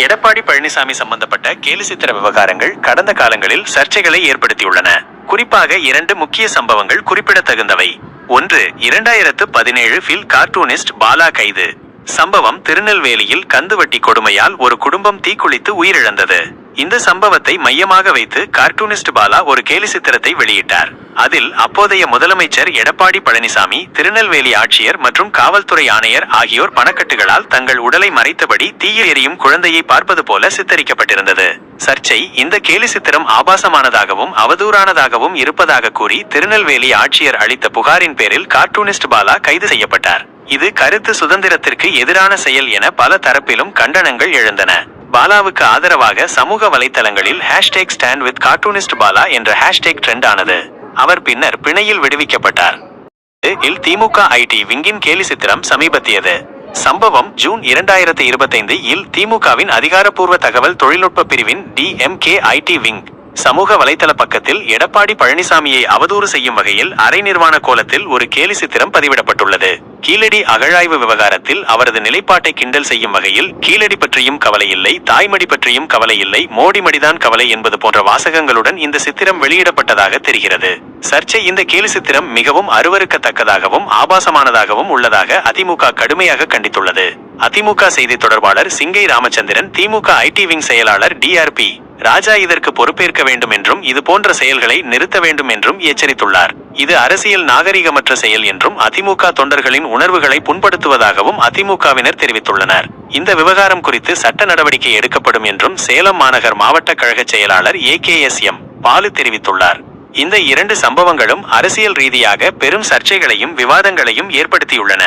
எடப்பாடி பழனிசாமி சம்பந்தப்பட்ட கேலிசித்திர விவகாரங்கள் கடந்த காலங்களில் சர்ச்சைகளை ஏற்படுத்தியுள்ளன. குறிப்பாக இரண்டு முக்கிய சம்பவங்கள் குறிப்பிடத்தகுந்தவை. ஒன்று இரண்டாயிரத்து பதினேழு ஃபில் கார்ட்டூனிஸ்ட் பாலா கைது. சம்பவம் திருநெல்வேலியில் கந்துவட்டி கொடுமையால் ஒரு குடும்பம் தீக்குளித்து உயிரிழந்தது. இந்த சம்பவத்தை மையமாக வைத்து கார்ட்டூனிஸ்ட் பாலா ஒரு கேலிசித்திரத்தை வெளியிட்டார். அதில் அப்போதைய முதலமைச்சர் எடப்பாடி பழனிசாமி திருநெல்வேலி ஆட்சியர் மற்றும் காவல்துறை ஆணையர் ஆகியோர் பணக்கட்டுகளால் தங்கள் உடலை மறைத்தபடி தீயில் எரியும் குழந்தையை பார்ப்பது போல சித்தரிக்கப்பட்டிருந்தது. சர்ச்சை இந்த கேலி சித்திரம் ஆபாசமானதாகவும் அவதூறானதாகவும் இருப்பதாக கூறி திருநெல்வேலி ஆட்சியர் அளித்த புகாரின் பேரில் கார்ட்டூனிஸ்ட் பாலா கைது செய்யப்பட்டார். இது கருத்து சுதந்திரத்திற்கு எதிரான செயல் என பல தரப்பிலும் கண்டனங்கள் எழுந்தன. பாலாவுக்கு ஆதரவாக சமூக வலைத்தளங்களில் hashtag stand with cartoonist Bala என்ற ஹேஷ்டேக் ட்ரெண்ட் ஆனது. அவர் பின்னர் பிணையில் விடுவிக்கப்பட்டார். இல் திமுக ஐடி விங்கின் கேலி சித்திரம் சமீபத்தியது. சம்பவம் ஜூன் இரண்டாயிரத்தி இருபத்தைந்து இல் திமுகவின் அதிகாரப்பூர்வ தகவல் தொழில்நுட்ப பிரிவின் டிஎம்கே ஐடி விங். சமூக வலைதள பக்கத்தில் எடப்பாடி பழனிசாமியை அவதூறு செய்யும் வகையில் அரை நிர்வாண கோலத்தில் ஒரு கேலி சித்திரம் பதிவிடப்பட்டுள்ளது. கீழடி அகழாய்வு விவகாரத்தில் அவரது நிலைப்பாட்டை கிண்டல் செய்யும் வகையில் கீழடி பற்றியும் கவலை இல்லை தாய்மடி பற்றியும் கவலை இல்லை மோடி மடிதான் கவலை என்பது போன்ற வாசகங்களுடன் இந்த சித்திரம் வெளியிடப்பட்டதாக தெரிகிறது. சர்ச்சை இந்த கேலி சித்திரம் மிகவும் அருவருக்கத்தக்கதாகவும் ஆபாசமானதாகவும் உள்ளதாக அதிமுக கடுமையாக கண்டித்துள்ளது. அதிமுக செய்தி தொடர்பாளர் சிங்கை ராமச்சந்திரன் திமுக ஐடி விங் செயலாளர் டிஆர்பி ராஜா இதற்கு பொறுப்பேற்க வேண்டும் என்றும் இது போன்ற செயல்களை நிறுத்த வேண்டும் என்றும் எச்சரித்துள்ளார். இது அரசியல் நாகரிகமற்ற செயல் என்றும் அதிமுக தொண்டர்களின் உணர்வுகளை புண்படுத்துவதாகவும் அதிமுகவினர் தெரிவித்துள்ளனர். இந்த விவகாரம் குறித்து சட்ட நடவடிக்கை எடுக்கப்படும் என்றும் சேலம் மாநகர் மாவட்ட கழக செயலாளர் A K S M Balu தெரிவித்துள்ளார். இந்த இரண்டு சம்பவங்களும் அரசியல் ரீதியாக பெரும் சர்ச்சைகளையும் விவாதங்களையும் ஏற்படுத்தியுள்ளன.